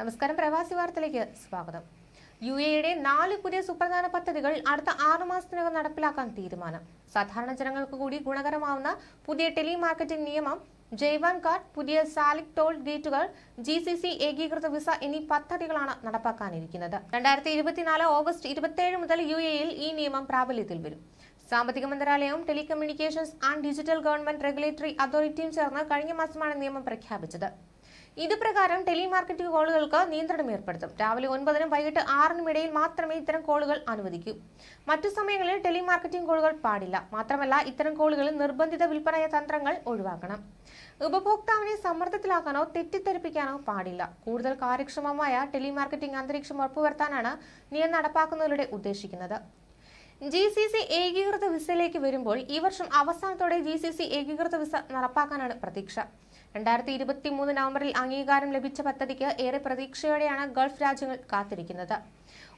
നമസ്കാരം. പ്രവാസി വാർത്തയിലേക്ക് സ്വാഗതം. യു എയുടെ നാല് പുതിയ സുപ്രധാന പദ്ധതികൾ അടുത്ത ആറു മാസത്തിനകം നടപ്പിലാക്കാൻ തീരുമാനം. സാധാരണ ജനങ്ങൾക്ക് കൂടി ഗുണകരമാവുന്ന പുതിയ ടെലിമാർക്കറ്റിംഗ് നിയമം ജയ്വാൻ കാർഡ് പുതിയ സാലിക് ടോൾ ഗേറ്റുകൾ ജി സി സി ഏകീകൃത വിസ എന്നീ പദ്ധതികളാണ് നടപ്പാക്കാനിരിക്കുന്നത്. രണ്ടായിരത്തി ഇരുപത്തിനാല് ഓഗസ്റ്റ് ഇരുപത്തിയേഴ് മുതൽ യു എയിൽ ഈ നിയമം പ്രാബല്യത്തിൽ വരും. സാമ്പത്തിക മന്ത്രാലയവും telecommunications and digital government regulatory അതോറിറ്റിയും ചേർന്ന് കഴിഞ്ഞ മാസമാണ് നിയമം പ്രഖ്യാപിച്ചത്. ഇത് പ്രകാരം ടെലിമാർക്കറ്റിംഗ് കോളുകൾക്ക് നിയന്ത്രണം ഏർപ്പെടുത്തും. രാവിലെ ഒൻപതിനും വൈകിട്ട് ആറിനും ഇടയിൽ മാത്രമേ ഇത്തരം കോളുകൾ അനുവദിക്കൂ. മറ്റു സമയങ്ങളിൽ ടെലിമാർക്കറ്റിംഗ് കോളുകൾ പാടില്ല. മാത്രമല്ല ഇത്തരം കോളുകളിൽ നിർബന്ധിത വിൽപ്പന തന്ത്രങ്ങൾ ഒഴിവാക്കണം. ഉപഭോക്താവിനെ സമ്മർദ്ദത്തിലാക്കാനോ തെറ്റിദ്ധരിപ്പിക്കാനോ പാടില്ല. കൂടുതൽ കാര്യക്ഷമമായ ടെലിമാർക്കറ്റിംഗ് അന്തരീക്ഷം ഉറപ്പുവരുത്താനാണ് നിയമം നടപ്പാക്കുന്നതിലൂടെ ഉദ്ദേശിക്കുന്നത്. ജി സി സി ഏകീകൃത വിസയിലേക്ക് വരുമ്പോൾ ഈ വർഷം അവസാനത്തോടെ ജി സി സി ഏകീകൃത വിസ നടപ്പാക്കാനാണ് പ്രതീക്ഷ. രണ്ടായിരത്തി ഇരുപത്തി മൂന്ന് നവംബറിൽ അംഗീകാരം ലഭിച്ച പദ്ധതിക്ക് ഏറെ പ്രതീക്ഷയോടെയാണ് ഗൾഫ് രാജ്യങ്ങൾ കാത്തിരിക്കുന്നത്.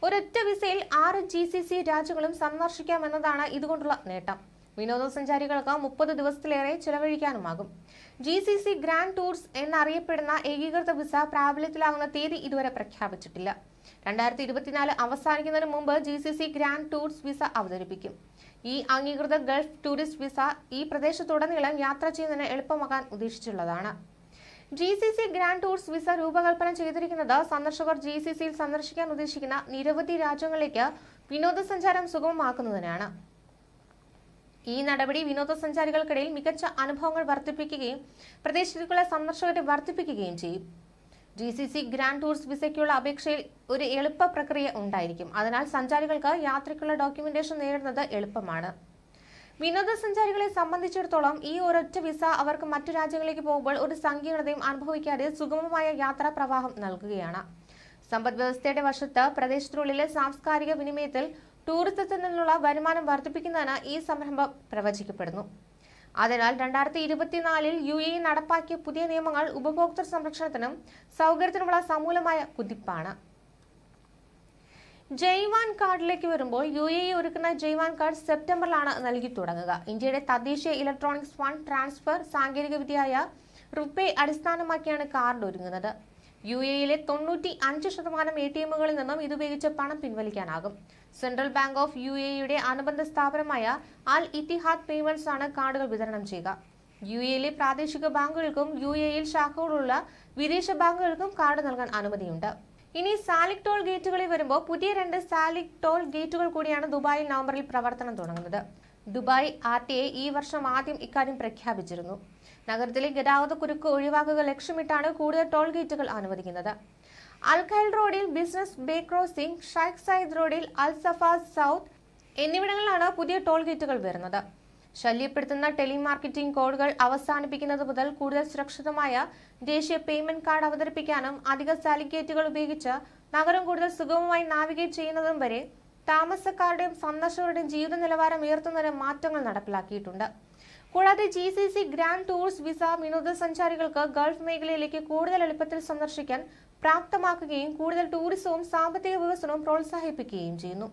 ഒരൊറ്റ വിസയിൽ ആറ് ജി സി സി രാജ്യങ്ങളും സന്ദർശിക്കാമെന്നതാണ് ഇതുകൊണ്ടുള്ള നേട്ടം. വിനോദസഞ്ചാരികൾക്ക് മുപ്പത് ദിവസത്തിലേറെ ചെലവഴിക്കാനുമാകും. G C C grand tours എന്നറിയപ്പെടുന്ന ഏകീകൃത വിസ പ്രാബല്യത്തിലാകുന്ന തീയതി ഇതുവരെ പ്രഖ്യാപിച്ചിട്ടില്ല. രണ്ടായിരത്തി ഇരുപത്തിനാല് അവസാനിക്കുന്നതിന് മുമ്പ് G C C grand tours visa അവതരിപ്പിക്കും. ഈ അംഗീകൃത ഗൾഫ് ടൂറിസ്റ്റ് വിസ ഈ പ്രദേശത്തുടനീളം യാത്ര ചെയ്യുന്നതിന് എളുപ്പമാക്കാൻ ഉദ്ദേശിച്ചുള്ളതാണ്. G C C grand tours visa രൂപകൽപ്പന ചെയ്തിരിക്കുന്നത് സന്ദർശകർ ജി സി സിയിൽ സന്ദർശിക്കാൻ ഉദ്ദേശിക്കുന്ന നിരവധി രാജ്യങ്ങളിലേക്ക് വിനോദസഞ്ചാരം സുഗമമാക്കുന്നതിനാണ്. ഈ നടപടി വിനോദസഞ്ചാരികൾക്കിടയിൽ മികച്ച അനുഭവങ്ങൾ വർദ്ധിപ്പിക്കുകയും പ്രദേശത്തേക്കുള്ള സന്ദർശകരെ വർദ്ധിപ്പിക്കുകയും ചെയ്യും. G C C grand tours വിസയ്ക്കുള്ള അപേക്ഷയിൽ ഒരു എളുപ്പ പ്രക്രിയ ഉണ്ടായിരിക്കും. അതിനാൽ സഞ്ചാരികൾക്ക് യാത്രയ്ക്കുള്ള ഡോക്യുമെന്റേഷൻ നേടുന്നത് എളുപ്പമാണ്. വിനോദസഞ്ചാരികളെ സംബന്ധിച്ചിടത്തോളം ഈ ഒരൊറ്റ വിസ അവർക്ക് മറ്റു രാജ്യങ്ങളിലേക്ക് പോകുമ്പോൾ ഒരു സങ്കീർണതയും അനുഭവിക്കാതെ സുഗമമായ യാത്രാ പ്രവാഹം നൽകുകയാണ്. സമ്പദ് വ്യവസ്ഥയുടെ വശത്ത് പ്രദേശത്തിനുള്ളിലെ സാംസ്കാരിക വിനിമയത്തിൽ ടൂറിസത്തിൽ നിന്നുള്ള വരുമാനം വർദ്ധിപ്പിക്കുന്നതിന് ഈ സംരംഭം പ്രവചിക്കപ്പെടുന്നു. അതിനാൽ രണ്ടായിരത്തി ഇരുപത്തിനാലിൽ യു എ നടപ്പാക്കിയ പുതിയ നിയമങ്ങൾ ഉപഭോക്തൃ സംരക്ഷണത്തിനും സൗകര്യത്തിനുമുള്ള സമൂലമായ കുതിപ്പാണ്. ജയ്വാൻ കാർഡിലേക്ക് വരുമ്പോൾ യു എ ഒരുക്കുന്ന ജയ്വാൻ കാർഡ് സെപ്റ്റംബറിലാണ് നൽകി തുടങ്ങുക. ഇന്ത്യയുടെ തദ്ദേശീയ ഇലക്ട്രോണിക്സ് ഫണ്ട് ട്രാൻസ്ഫർ സാങ്കേതികവിദ്യയായ റുപ്പേ അടിസ്ഥാനമാക്കിയാണ് കാർഡ് ഒരുങ്ങുന്നത്. യു എയിലെ തൊണ്ണൂറ്റി അഞ്ച് ശതമാനം എ ടി എമ്മുകളിൽ നിന്നും ഇതുപയോഗിച്ച് പണം പിൻവലിക്കാനാകും. സെൻട്രൽ ബാങ്ക് ഓഫ് യു എയുടെ അനുബന്ധ സ്ഥാപനമായ അൽ ഇത്തിഹാദ് പേയ്മെന്റ്സ് ആണ് കാർഡുകൾ വിതരണം ചെയ്യുക. യു എയിലെ പ്രാദേശിക ബാങ്കുകൾക്കും യു എയിൽ ശാഖകളുള്ള വിദേശ ബാങ്കുകൾക്കും കാർഡ് നൽകാൻ അനുമതിയുണ്ട്. ഇനി സാലിക് ടോൾ ഗേറ്റുകളിൽ വരുമ്പോൾ പുതിയ രണ്ട് സാലിക് ടോൾ ഗേറ്റുകൾ കൂടിയാണ് ദുബായിൽ നവംബറിൽ പ്രവർത്തനം തുടങ്ങുന്നത്. ദുബായ് ആർ ടി ഐ ഈ വർഷം ആദ്യം ഇക്കാര്യം പ്രഖ്യാപിച്ചിരുന്നു. നഗരത്തിലെ ഗതാഗത കുരുക്ക് ഒഴിവാക്കുക ലക്ഷ്യമിട്ടാണ് കൂടുതൽ ടോൾ ഗേറ്റുകൾ അനുവദിക്കുന്നത്. അൽഖൈൽ റോഡിൽ Business Bay crossing Sheikh Zayed റോഡിൽ അൽ സഫ സൗത്ത് എന്നിവിടങ്ങളിലാണ് പുതിയ ടോൾ ഗേറ്റുകൾ വരുന്നത്. ശല്യപ്പെടുത്തുന്ന ടെലിമാർക്കറ്റിംഗ് കോഡുകൾ അവസാനിപ്പിക്കുന്നത് മുതൽ കൂടുതൽ സുരക്ഷിതമായ ദേശീയ പേയ്മെന്റ് കാർഡ് അവതരിപ്പിക്കാനും അധിക സാലിഗേറ്റുകൾ ഉപയോഗിച്ച് നഗരം കൂടുതൽ സുഗമമായി നാവിഗേറ്റ് ചെയ്യുന്നതും വരെ താമസക്കാരുടെയും സന്ദർശകരുടെയും ജീവിത നിലവാരം ഉയർത്തുന്നതിന് മാറ്റങ്ങൾ നടപ്പിലാക്കിയിട്ടുണ്ട്. കൂടാതെ G C C grand tours visa വിനോദസഞ്ചാരികൾക്ക് ഗൾഫ് മേഖലയിലേക്ക് കൂടുതൽ എളുപ്പത്തിൽ സന്ദർശിക്കാൻ പ്രാപ്തമാക്കുകയും കൂടുതൽ ടൂറിസവും സാമ്പത്തിക വികസനവും പ്രോത്സാഹിപ്പിക്കുകയും ചെയ്യുന്നു.